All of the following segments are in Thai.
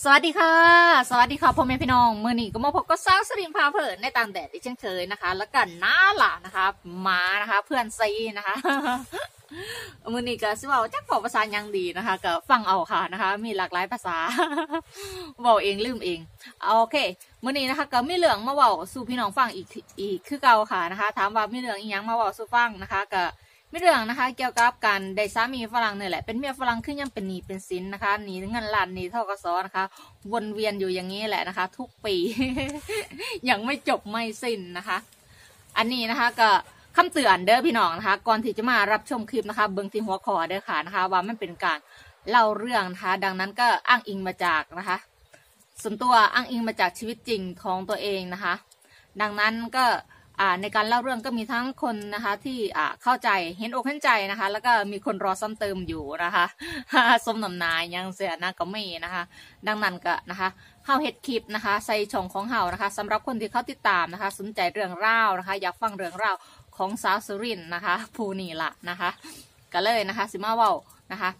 สวัสดีค่ะ สวัสดีค่ะพ่อแม่พี่น้องมือนี้ก็มาพบกับสาวสรินพาเพลินในต่างแดดที่เช่นเคยนะคะ แล้วกันน้าหล่ะนะคะมานะคะ เพื่อนซีนะคะมือนี้ก็สิว่าจักบอกภาษายังดีนะคะก็ฟังเอาค่ะนะคะ มีหลากหลายภาษาบอกเองลืมเองโอเคมือนี้นะคะ ก็มีเรื่องมาเว้าสู่พี่น้องฟังอีกอีกคือเก่าค่ะนะคะ ถามว่ามีเรื่องอีหยังมาเว้าสู่ฟังนะคะก็ มีเรื่องนะคะ เกี่ยวกับการได้สามีฝรั่งเนี่ยแหละ เป็นเมียฝรั่งขึ้นยังเป็นหนีเป็นสินนะคะหนีเงินล้านหนีเท่ากสนะคะ วนเวียนอยู่อย่างนี้แหละนะคะ ทุกปี ยังไม่จบไม่สิ้นนะคะ อันนี้นะคะก็คำเตือนเด้อพี่น้องนะคะ ก่อนที่จะมารับชมคลิปนะคะ เบื้องที่หัวคอเด้อค่ะนะคะ ว่ามันเป็นการเล่าเรื่องนะคะ ดังนั้นก็อ้างอิงมาจากนะคะ ส่วนตัวอ้างอิงมาจากชีวิตจริงของตัวเองนะคะ ดังนั้นก็ ในการเล่าเรื่องก็มีทั้งคนนะคะที่เข้าใจเห็นอกเห็นใจนะคะ แล้วก็มีคนรอซ้ำเติมอยู่นะคะสมนำนายยังเสียนะก็ไม่นะคะ ดังนั้นก็นะคะเฮาเฮ็ดคลิปนะคะใส่ช่องของเฮานะคะสำหรับคนที่เขาติดตามนะคะ สนใจเรื่องราวนะคะ อยากฟังเรื่องราวของสาวสุรินนะคะผู้นี่ละนะคะ ก็เลยนะคะสิมาเว้านะคะ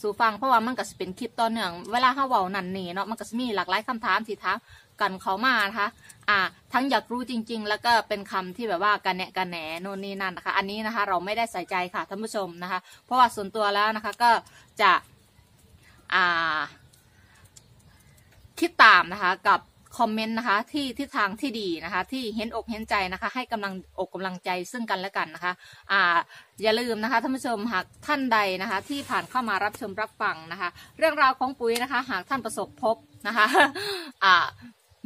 สู่ฟังเพราะว่ามันก็จะเป็นคลิปต่อเนื่องเวลาเฮาเว้านั่นนี่เนาะมันก็จะมีหลากหลายคำถามที่ถาม กันเขามานะคะอ่าทั้งอยากรู้จริง ๆ แล้วก็เป็นคำที่แบบว่ากันแหนกันแหนโน่นนี่นั่นนะคะ อันนี้นะคะเราไม่ได้ใส่ใจค่ะท่านผู้ชมนะคะ เพราะว่าส่วนตัวแล้วนะคะก็จะอ่าคิดตามนะคะกับคอมเมนต์นะคะที่ทิศทางที่ดีนะคะ ที่เห็นอกเห็นใจนะคะ ให้กำลังอกกำลังใจซึ่งกันและกันนะคะอ่าอย่าลืมนะคะท่านผู้ชมหากท่านใดนะคะ ที่ผ่านเข้ามารับชมรับฟังนะคะ เรื่องราวของปุ๋ยนะคะ หากท่านประสบพบนะคะอ่า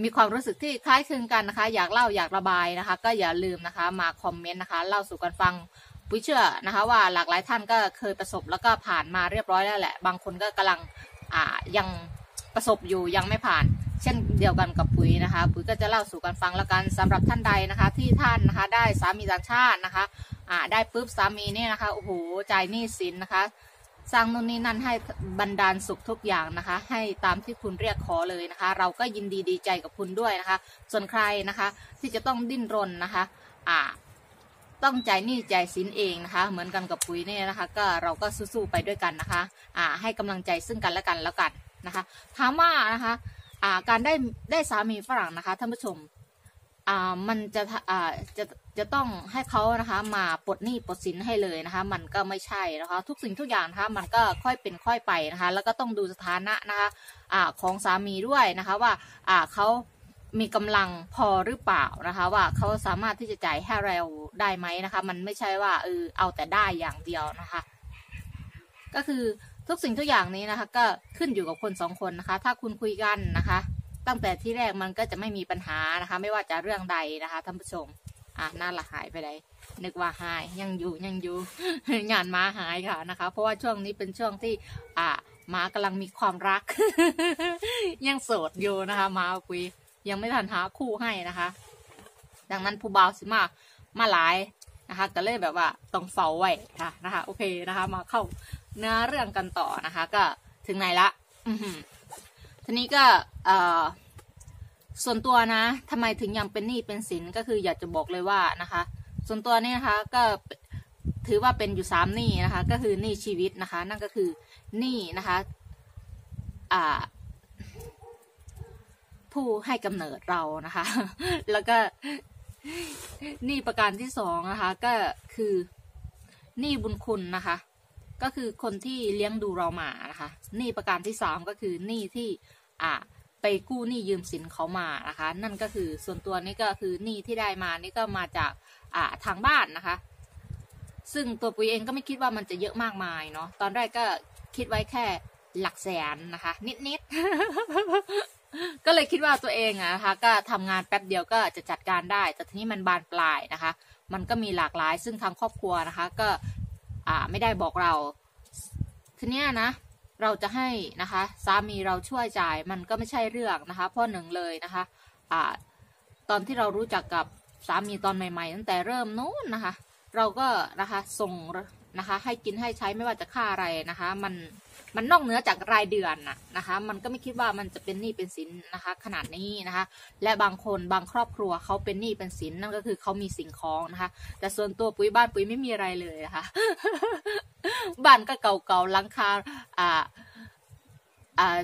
มีความรู้สึกที่คล้ายคลึงกันนะคะ อยากเล่าอยากระบายนะคะ ก็อย่าลืมนะคะมาคอมเมนต์นะคะ เล่าสู่กันฟังปุ้ยเชื่อนะคะว่าหลากหลายท่านก็เคยประสบแล้วก็ผ่านมาเรียบร้อยแล้วแหละ บางคนก็กำลังอ่ายังประสบอยู่ยังไม่ผ่าน เช่นเดียวกันกับปุ๋ยนะคะ ปุ๋ยก็จะเล่าสู่กันฟังแล้วกันสำหรับท่านใดนะคะ ที่ท่านนะคะได้สามีต่างชาตินะคะอ่าได้ปุ๊บสามีเนี่ยนะคะโอ้โหจ่ายหนี้สินนะคะ สร้างนู่นนี่นั่นให้บรรดาลสุขทุกอย่างนะคะ ให้ตามที่คุณเรียกขอเลยนะคะ เราก็ยินดีดีใจกับคุณด้วยนะคะ ส่วนใครนะคะ ที่จะต้องดิ้นรนนะคะ อ่า ต้องใจหนี้จ่ายสินเองนะคะ เหมือนกันกับปุ๋ยเนี่ยนะคะ ก็เราก็สู้ๆไปด้วยกันนะคะ อ่า ให้กำลังใจซึ่งกันและกันแล้วกันนะคะถามว่านะคะ อ่า การได้ได้สามีฝรั่งนะคะท่านผู้ชม อ่ามันจะอ่าจะจะต้องให้เขานะคะ มาปลดหนี้ปลดสินให้เลยนะคะ มันก็ไม่ใช่นะคะ ทุกสิ่งทุกอย่างนะคะมันก็ค่อยเป็นค่อยไปนะคะ แล้วก็ต้องดูสถานะนะคะอ่าของสามีด้วยนะคะว่าอ่าเขามีกำลังพอหรือเปล่านะคะ ว่าเขาสามารถที่จะจ่ายให้เราได้ไหมนะคะ มันไม่ใช่ว่าเออเอาแต่ได้อย่างเดียวนะคะ ก็คือทุกสิ่งทุกอย่างนี้นะคะ ก็ขึ้นอยู่กับคนสองคนนะคะ ถ้าคุณคุยกันนะคะ ตั้งแต่ที่แรกมันก็จะไม่มีปัญหานะคะ ไม่ว่าจะเรื่องใดนะคะท่านผู้ชมอะน่าละหายไปเลยนึกว่าหายยังอยู่ยังอยู่งานม้าหายค่ะนะคะ เพราะว่าช่วงนี้เป็นช่วงที่ อ่าม้ากำลังมีความรัก ยังโสดอยู่นะคะม้าคุยยังไม่ทันหาคู่ให้นะคะ ดังนั้นผู้บ่าวสิมามาหลายนะคะก็เลยแบบว่าต้องเฝ้าไว้ค่ะนะคะ โอเคนะคะ มาเข้าเนื้อเรื่องกันต่อนะคะ ก็ถึงไหนละอื ทีนี้ก็ส่วนตัวนะทำไมถึงยังเป็นหนี้เป็นสินก็คืออยากจะบอกเลยว่านะคะ ส่วนตัวเนี่ยนะคะก็ถือว่าเป็นอยู่สามหนี้นะคะ ก็คือหนี้ชีวิตนะคะ นั่นก็คือหนี้นะคะผู้ให้กำเนิดเรานะคะ แล้วก็หนี้ประการที่สองนะคะ ก็คือหนี้บุญคุณนะคะ ก็คือคนที่เลี้ยงดูเรามานะคะหนี้ประการที่สามก็คือหนี้ที่ อ่าไปกู้หนี้ยืมสินเขามานะคะ นั่นก็คือส่วนตัวนี้ก็คือหนี้ที่ได้มานี่ก็มาจากอ่าทางบ้านนะคะ ซึ่งตัวปุ้ยเองก็ไม่คิดว่ามันจะเยอะมากมายเนาะตอนแรกก็คิดไว้แค่หลักแสนนะคะ นิดๆ ก็เลยคิดว่าตัวเองอะนะคะ ก็ทำงานแป๊บเดียวก็จะจัดการได้ แต่ทีนี้มันบานปลายนะคะ มันก็มีหลากหลาย ซึ่งทางครอบครัวนะคะ ก็อ่าไม่ได้บอกเราทีเนี้ยนะ เราจะให้นะคะสามีเราช่วยจ่ายมันก็ไม่ใช่เรื่องนะคะเพราะหนึ่งเลยนะคะอ่าตอนที่เรารู้จักกับสามีตอนใหม่ ๆ ตั้งแต่เริ่มนู้นนะคะ เราก็นะคะส่ง นะคะ ให้กินให้ใช้ไม่ว่าจะค่าอะไรนะคะ มันมันนอกเหนือจากรายเดือนน่ะนะคะ มันก็ไม่คิดว่ามันจะเป็นหนี้เป็นสินนะคะ ขนาดนี้นะคะ และบางคนบางครอบครัวเขาเป็นหนี้เป็นสินนั่นก็คือเขามีสิ่งของนะคะ แต่ส่วนตัวปุ๋ยบ้านปุ๋ยไม่มีอะไรเลยนะคะบ้านก็เก่าๆลังคาอ่าอ่า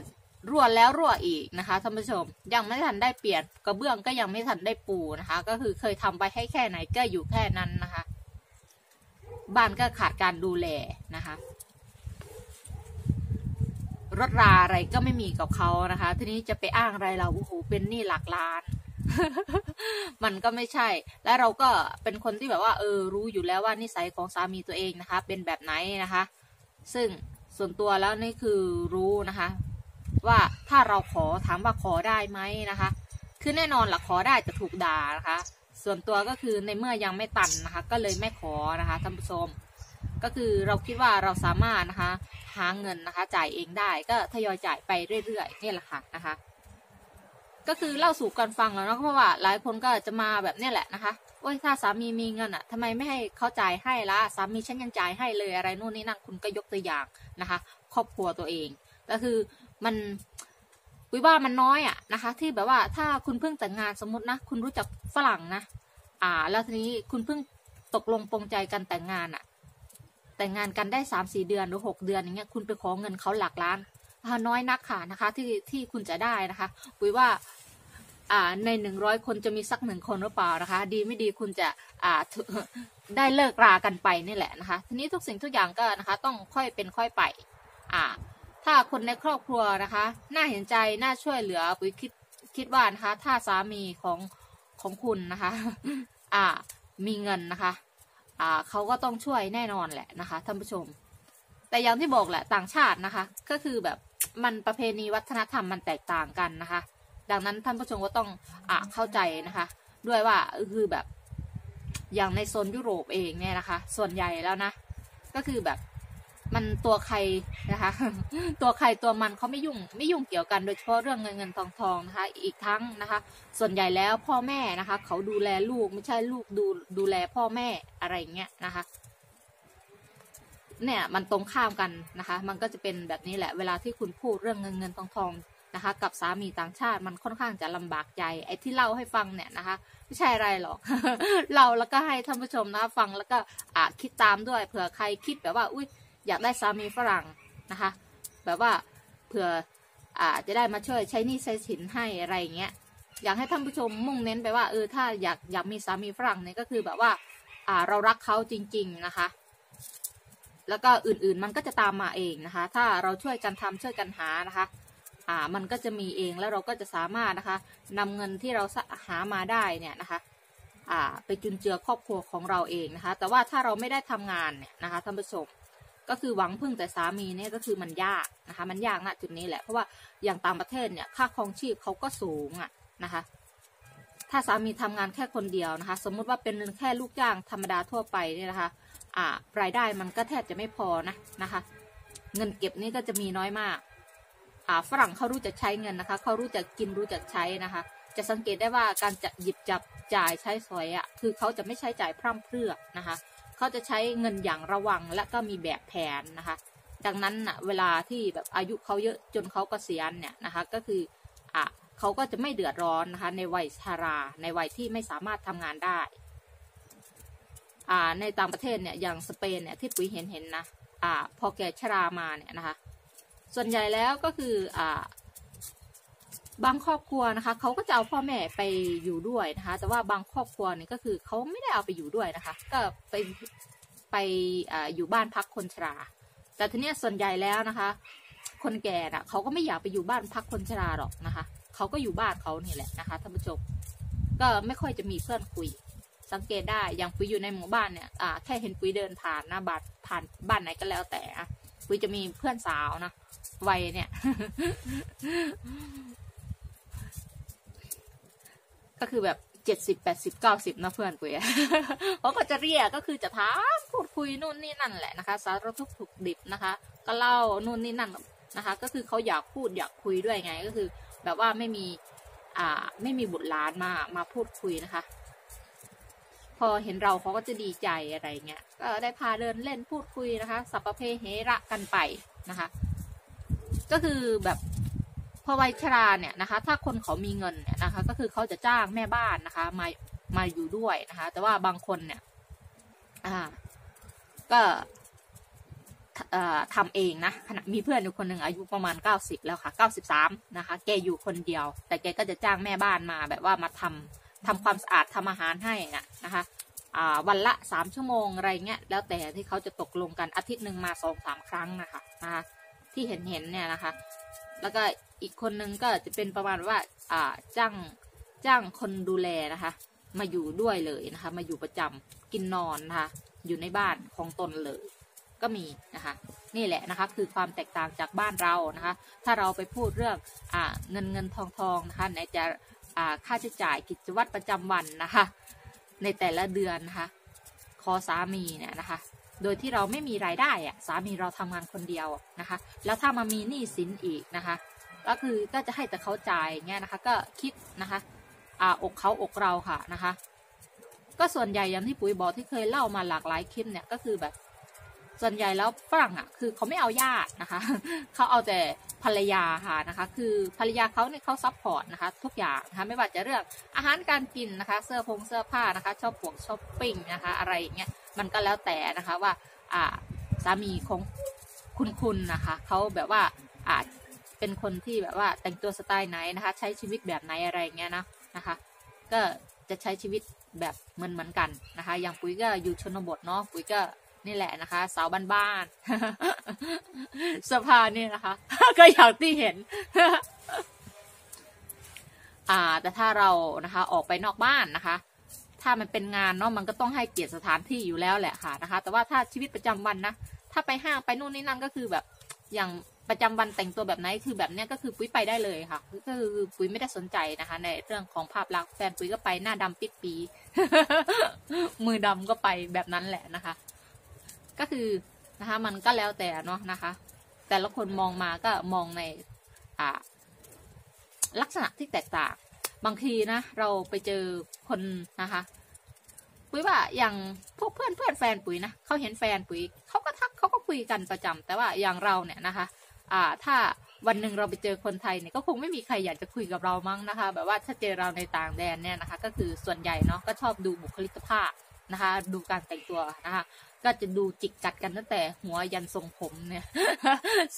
รั่วแล้วรั่วอีกนะคะท่านผู้ชมยังไม่ทันได้เปลี่ยนกระเบื้องก็ยังไม่ทันได้ปูนะคะ ก็คือเคยทำไปให้แค่ไหนก็อยู่แค่นั้นนะคะ บ้านก็ขาดการดูแลนะคะ รถราอะไรก็ไม่มีกับเขานะคะ ทีนี้จะไปอ้างอะไรเราโอ้โหเป็นหนี้หลักล้าน มันก็ไม่ใช่ และเราก็เป็นคนที่แบบว่า เออ รู้อยู่แล้วว่านิสัยของสามีตัวเองนะคะ เป็นแบบไหนนะคะ ซึ่งส่วนตัวแล้วนี่คือรู้นะคะ ว่าถ้าเราขอถามว่าขอได้ไหมนะคะ คือแน่นอนละขอได้จะถูกด่านะคะ ส่วนตัวก็คือในเมื่อยังไม่ตันนะคะ ก็เลยไม่ขอนะคะท่านผู้ชม ก็คือเราคิดว่าเราสามารถนะคะ หาเงินนะคะ จ่ายเองได้ก็ทยอยจ่ายไปเรื่อยๆนี่แหละค่ะนะคะ ก็คือเล่าสู่กันฟังแล้วเนาะเพราะว่าหลายคนก็จะมาแบบนี้แหละนะคะโอ้ยถ้าสามีมีเงินอะทำไมไม่ให้เขาจ่ายให้ละสามีฉันยังจ่ายให้เลยอะไรนู่นนี่นั่นคุณก็ยกตัวอย่างนะคะ ครอบครัวตัวเองก็คือมันวิว่ามันน้อยอะนะคะ ที่แบบว่าถ้าคุณเพิ่งแต่งงานสมมตินะ คุณรู้จัก ฝรั่งนะ อ่า แล้วทีนี้คุณเพิ่งตกลงปรงใจกันแต่งงานอะแต่งงานกันได้สามสี่เดือนหรือหกเดือนอย่างเงี้ยคุณไปขอเงินเขาหลักล้านน้อยนักค่ะนะคะ ที่ที่คุณจะได้นะคะปุยว่าอ่าในหนึ่งร้อยคนจะมีสักหนึ่งคนหรือเปล่านะคะ ดีไม่ดีคุณจะอ่าได้เลิกรากันไปนี่แหละนะคะ ทีนี้ทุกสิ่งทุกอย่างก็นะคะ ต้องค่อยเป็นค่อยไป อ่า ถ้าคนในครอบครัวนะคะ น่าเห็นใจน่าช่วยเหลือปุยคิดคิดว่านะคะ ถ้าสามีของ ของคุณนะคะ อ่า มีเงินนะคะ อ่าเขาก็ต้องช่วยแน่นอนแหละนะคะท่านผู้ชม แต่อย่างที่บอกแหละต่างชาตินะคะ ก็คือแบบมันประเพณีวัฒนธรรมมันแตกต่างกันนะคะ ดังนั้นท่านผู้ชมก็ต้องอ่าเข้าใจนะคะ ด้วยว่าคือแบบอย่างในโซนยุโรปเองเนี่ยนะคะ ส่วนใหญ่แล้วนะ ก็คือแบบ มันตัวใครนะคะ ตัวใครตัวมันเขาไม่ยุ่งไม่ยุ่งเกี่ยวกันโดยเฉพาะเรื่องเงินเงินทองทองนะคะ อีกทั้งนะคะ ส่วนใหญ่แล้วพ่อแม่นะคะ เขาดูแลลูกไม่ใช่ลูกดูดูแลพ่อแม่อะไรเงี้ยนะคะ เนี่ยมันตรงข้ามกันนะคะ มันก็จะเป็นแบบนี้แหละ เวลาที่คุณพูดเรื่องเงินเงินทองทองนะคะ กับสามีต่างชาติมันค่อนข้างจะลำบากใจไอ้ที่เล่าให้ฟังเนี่ยนะคะ ไม่ใช่อะไรหรอก เราแล้วก็ให้ท่านผู้ชมนะคะฟังแล้วก็อ่าคิดตามด้วยเผื่อใครคิดแบบว่าอุ้ย อยากได้สามีฝรั่งนะคะ แบบว่าเผื่ออ่าจะได้มาช่วยใช้นี้ใช้สินให้อะไรเงี้ยอยากให้ท่านผู้ชมมุ่งเน้นไปว่าเออถ้าอยากอยากมีสามีฝรั่งเนี่ยก็คือแบบว่าอ่าเรารักเขาจริง ๆนะคะ แล้วก็อื่นๆมันก็จะตามมาเองนะคะ ถ้าเราช่วยกันทำช่วยกันหานะคะ อ่ามันก็จะมีเองแล้วเราก็จะสามารถนะคะนำเงินที่เราหามาได้เนี่ยนะคะอ่าไปจุนเจือครอบครัวของเราเองนะคะ แต่ว่าถ้าเราไม่ได้ทำงานเนี่ยนะคะท่านผู้ชม ก็คือหวังพึ่งแต่สามีเนี่ยก็คือมันยากนะคะ มันยากณจุดนี้แหละ เพราะว่าอย่างต่างประเทศเนี่ยค่าครองชีพเขาก็สูงอะนะคะ ถ้าสามีทำงานแค่คนเดียวนะคะ สมมุติว่าเป็นแค่ลูกจ้างธรรมดาทั่วไปเนี่ยนะคะอ่ารายได้มันก็แทบจะไม่พอนะนะคะ เงินเก็บนี่ก็จะมีน้อยมากอ่าฝรั่งเขารู้จักใช้เงินนะคะเขารู้จักกินรู้จักใช้นะคะ จะสังเกตได้ว่าการจะหยิบจับจ่ายใช้สอยอะ่ะคือเขาจะไม่ใช้จ่ายพร่ำเพรื่อนะคะ เขาจะใช้เงินอย่างระวังและก็มีแบบแผนนะคะ ดังนั้นอะเวลาที่แบบอายุเขาเยอะจนเขากเกษียณเนี่ยนะคะ ก็คืออะเขาก็จะไม่เดือดร้อนนะคะ ในวัยชารา ในวัยที่ไม่สามารถทำงานได้อ่าในต่างประเทศเนี่ยอย่างสเปนเนี่ยที่ปุ๋ยเห็นเห็นนะอ่าพอแก่ชรามาเนี่ยนะคะ ส่วนใหญ่แล้วก็คืออ่า บางครอบครัวนะคะเขาก็จะเอาพ่อแม่ไปอยู่ด้วยนะคะ แต่ว่าบางครอบครัวเนี่ยก็คือเขาไม่ได้เอาไปอยู่ด้วยนะคะ ก็ไปไปอ่าอยู่บ้านพักคนชรา แต่ทีเนี้ยส่วนใหญ่แล้วนะคะ คนแก่น่ะเขาก็ไม่อยากไปอยู่บ้านพักคนชราหรอกนะคะเขาก็อยู่บ้านเขานี่แหละนะคะท่านผู้ชมก็ไม่ค่อยจะมีเพื่อนคุย สังเกตได้อย่างปุยอยู่ในหมู่บ้านเนี่ยอ่าแค่เห็นปุยเดินผ่านหน้าบ้านผ่านบ้านไหนก็แล้วแต่ปุยจะมีเพื่อนสาวนะวัยเนี่ย ก็คือแบบเจ็ดสิบแปดสิบเก้าสิบนะเพื่อนปุยเขาก็จะเรียกก็คือจะถามพูดคุยนู่นนี่นั่นแหละนะคะ สารทุกถูกดิบนะคะ ก็เล่านู่นนี่นั่นนะคะ ก็คือเขาอยากพูดอยากคุยด้วยไงก็คือ แบบว่าไม่มีอ่าไม่มีบุตรหลานมามาพูดคุยนะคะ พอเห็นเราเขาก็จะดีใจอะไรเงี้ยก็ได้พาเดินเล่นพูดคุยนะคะ สัพเพเหระกันไปนะคะ ก็คือแบบ พอวัยชราเนี่ยนะคะ ถ้าคนเขามีเงินเนี่ยนะคะ ก็คือเขาจะจ้างแม่บ้านนะคะ มามาอยู่ด้วยนะคะ แต่ว่าบางคนเนี่ย อ่า ก็ทำเองนะขณะมีเพื่อนอยู่คนหนึ่งอายุประมาณ 90 แล้วค่ะ 93 นะคะ แกอยู่คนเดียว แต่แกก็จะจ้างแม่บ้านมาแบบว่ามาทำทำความสะอาดทำอาหารให้นะนะคะวันละ 3 ชั่วโมงอะไรเงี้ยแล้วแต่ที่เขาจะตกลงกันอาทิตย์หนึ่งมาสองสามครั้งนะคะนะคะที่เห็นเห็นเนี่ยนะคะ แล้วก็อีกคนนึงก็จะเป็นประมาณว่าอ่าจ้างจ้างคนดูแลนะคะ มาอยู่ด้วยเลยนะคะ มาอยู่ประจำกินนอนนะคะ อยู่ในบ้านของตนเลย ก็มีนะคะ นี่แหละนะคะ คือความแตกต่างจากบ้านเรานะคะ ถ้าเราไปพูดเรื่องอ่าเงินเงินทองทองนะคะไหนจะอ่าค่าใช้จ่ายกิจวัตรประจำวันนะคะ ในแต่ละเดือนนะคะ ขอสามีเนี่ยนะคะ โดยที่เราไม่มีรายได้อะสามีเราทำงานคนเดียวนะคะ แล้วถ้ามามีหนี้สินอีกนะคะ ก็คือก็จะให้แต่เขาจ่ายเงี้ยนะคะ ก็คิดนะคะอ่าอกเขาอกเราค่ะนะคะ ก็ส่วนใหญ่อย่างที่ปุ๋ยบอกที่เคยเล่ามาหลากหลายคลิปเนี่ยก็คือแบบ ส่วนใหญ่แล้วฝรั่งอะคือเขาไม่เอาญาตินะคะเขาเอาแต่ภรรยาค่ะนะคะ คือภรรยาเขาเนี่ยเขาซัพพอร์ตนะคะ ทุกอย่างนะคะไม่ว่าจะเรื่องอาหารการกินนะคะ เสื้อผงเสื้อผ้านะคะ ชอบปวงช้อปปิ้งนะคะ อะไรอย่างเงี้ย มันก็แล้วแต่นะคะว่าอ่าสามีของคุณคุณนะคะเขาแบบว่าอ่าเป็นคนที่แบบว่าแต่งตัวสไตล์ไหนนะคะ ใช้ชีวิตแบบไหนอะไรอย่างเงี้ยนะนะคะ ก็จะใช้ชีวิตแบบเหมือนเหมือนกันนะคะ อย่างปุ๋ยก็อยู่ชนบทเนาะปุ๋ยก็นี่แหละนะคะ สาวบ้านๆสภาเนี่ยนะคะ ก็อย่างที่เห็นอ่าแต่ถ้าเรานะคะออกไปนอกบ้านนะคะ ถ้ามันเป็นงานเนาะมันก็ต้องให้เกียรติสถานที่อยู่แล้วแหละค่ะนะคะ แต่ว่าถ้าชีวิตประจำวันนะถ้าไปห้างไปนู่นนี่นั่นก็คือแบบอย่างประจำวันแต่งตัวแบบไหนคือแบบเนี้ยก็คือปุ๋ยไปได้เลยค่ะ ก็คือปุ๋ยไม่ได้สนใจนะคะ ในเรื่องของภาพลักษณ์แฟนปุ๋ยก็ไปหน้าดำปิดปี มือดำก็ไปแบบนั้นแหละนะคะ ก็คือนะคะ มันก็แล้วแต่เนาะนะคะ แต่ละคนมองมาก็มองในอ่าลักษณะที่แตกต่าง บางทีนะ เราไปเจอคนนะคะ ปุ๋ยว่าอย่างพวกเพื่อนเพื่อนแฟนปุ๋ยนะเขาเห็นแฟนปุ๋ยเขาก็ทักเขาก็คุยกันประจำแต่ว่าอย่างเราเนี่ยนะคะ อ่าถ้าวันหนึ่งเราไปเจอคนไทยเนี่ยก็คงไม่มีใครอยากจะคุยกับเรามั้งนะคะ แบบว่าถ้าเจอเราในต่างแดนเนี่ยนะคะ ก็คือส่วนใหญ่เนาะก็ชอบดูบุคลิกภาพนะคะ ดูการแต่งตัวนะคะ ก็จะดูจิกกัดกันตั้งแต่หัวยันทรงผมเนี่ย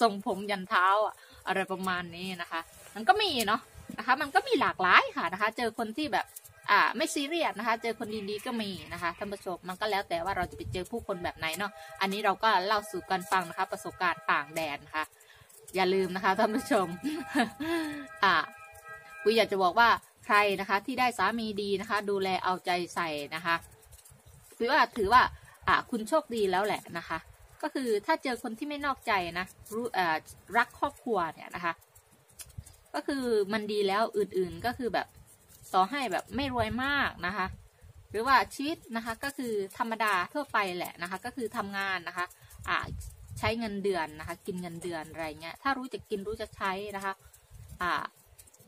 ทรงผมยันเท้าอะอะไรประมาณนี้นะคะ มันก็มีเนาะนะคะ มันก็มีหลากหลายค่ะนะคะ เจอคนที่แบบ อ่าไม่ซีเรียสนะคะ เจอคนดีๆก็มีนะคะท่านผู้ชมมันก็แล้วแต่ว่าเราจะไปเจอผู้คนแบบไหนเนาะอันนี้เราก็เล่าสู่กันฟังนะคะ ประสบการณ์ต่างแดนนะคะอย่าลืมนะคะท่านผู้ชมอ่าปุยอยากจะบอกว่าใครนะคะ ที่ได้สามีดีนะคะ ดูแลเอาใจใส่นะคะปุยว่าถือว่าอ่าคุณโชคดีแล้วแหละนะคะ ก็คือถ้าเจอคนที่ไม่นอกใจนะรู้อ่ารักครอบครัวเนี่ยนะคะ ก็คือมันดีแล้วอื่นๆก็คือแบบ ต่อให้แบบไม่รวยมากนะคะ หรือว่าชีวิตนะคะก็คือธรรมดาทั่วไปแหละนะคะ ก็คือทำงานนะคะอ่าใช้เงินเดือนนะคะ กินเงินเดือนอะไรเงี้ยถ้ารู้จะกินรู้จะใช้นะคะอ่า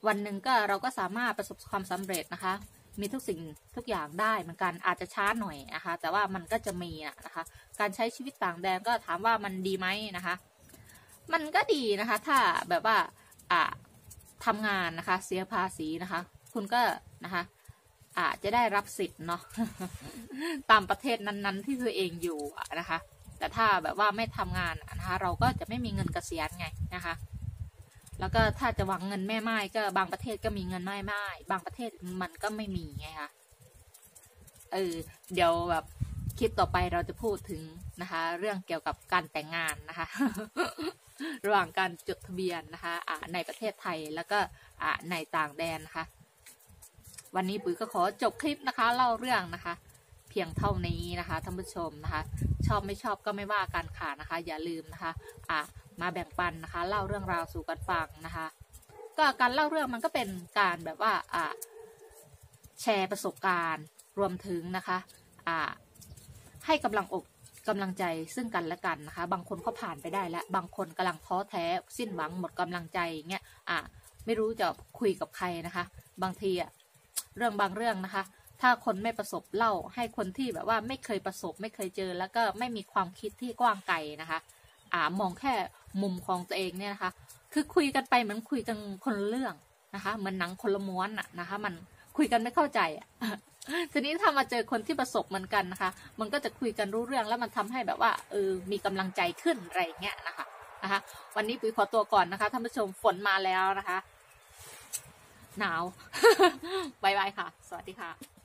วันหนึ่งก็เราก็สามารถประสบความสำเร็จนะคะ มีทุกสิ่งทุกอย่างได้เหมือนกันอาจจะช้าหน่อยนะคะ แต่ว่ามันก็จะมีนะคะ การใช้ชีวิตต่างแดนก็ถามว่ามันดีไหมนะคะ มันก็ดีนะคะ ถ้าแบบว่าอ่าทำงานนะคะ เสียภาษีนะคะ คุณก็นะคะอาจจะได้รับสิทธิ์เนาะตามประเทศนั้น ๆ ที่ตัวเองอยู่นะคะ แต่ถ้าแบบว่าไม่ทำงานนะคะ เราก็จะไม่มีเงินเกษียณไงนะคะ แล้วก็ถ้าจะหวังเงินแม่ไม้ก็บางประเทศก็มีเงินแม่ไม้บางประเทศมันก็ไม่มีไงคะเออเดี๋ยวแบบคลิปต่อไปเราจะพูดถึงนะคะ เรื่องเกี่ยวกับการแต่งงานนะคะ ระหว่างการจดทะเบียนนะคะอ่าในประเทศไทยแล้วก็อ่าในต่างแดนนะคะ วันนี้ปุ๋ยก็ขอจบคลิปนะคะ เล่าเรื่องนะคะ เพียงเท่านี้นะคะท่านผู้ชมนะคะ ชอบไม่ชอบก็ไม่ว่ากันค่ะนะคะ อย่าลืมนะคะ อ่ามาแบ่งปันนะคะ เล่าเรื่องราวสู่กันฟังนะคะ ก็การเล่าเรื่องมันก็เป็นการแบบว่าอ่าแชร์ประสบการณ์รวมถึงนะคะอ่าให้กำลังอกกำลังใจซึ่งกันและกันนะคะ บางคนเขาผ่านไปได้แล้ว บางคนกำลังท้อแท้ สิ้นหวังหมดกำลังใจอย่างเงี้ยอ่าไม่รู้จะคุยกับใครนะคะ บางทีอะ เรื่องบางเรื่องนะคะ ถ้าคนไม่ประสบเล่าให้คนที่แบบว่าไม่เคยประสบ ไม่เคยเจอ แล้วก็ไม่มีความคิดที่กว้างไกลนะคะอ่ามองแค่มุมของตัวเองเนี่ยนะคะ คือคุยกันไปเหมือนคุยกันคนเรื่องนะคะเหมือนหนังคนละม้วนอะนะคะ มันคุยกันไม่เข้าใจทีนี้ถ้ามาเจอคนที่ประสบเหมือนกันนะคะ มันก็จะคุยกันรู้เรื่องแล้วมันทำให้แบบว่าเออมีกำลังใจขึ้นอะไรเงี้ยนะคะนะคะ วันนี้ปุ๋ยขอตัวก่อนนะคะท่านผู้ชมฝนมาแล้วนะคะ หนาวบายบายค่ะ สวัสดีค่ะ